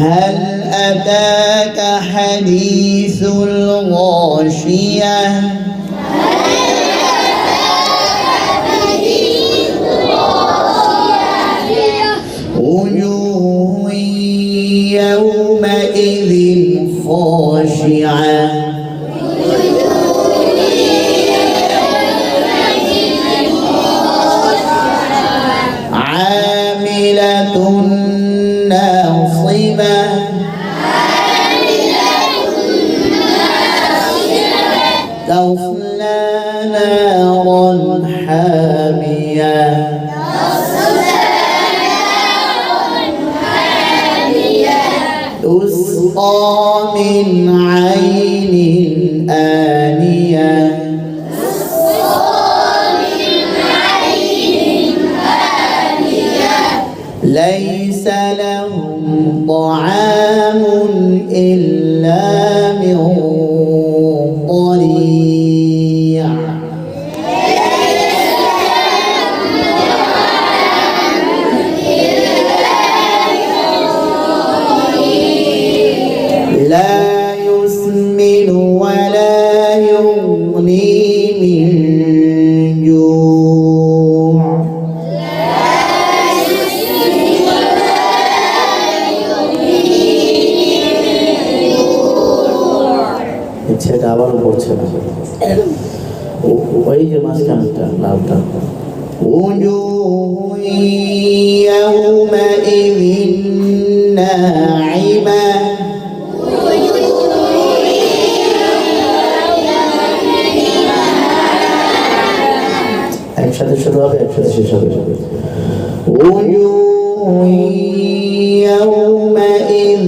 هل أتاك حديث الغاشية؟ وجوه يومئذ خاشعة. ناصبة تصلى نارا حامية. تسقى من عين آنية. ليس طعام إلا ছেলেটা আবারও পড়ছে না ও- ওই যে মাঝখানটা লাভটা وجوه يومئذ ناعمة একসাথে শুরু হবে একসাথে শেষ হবে وجوه يومئذ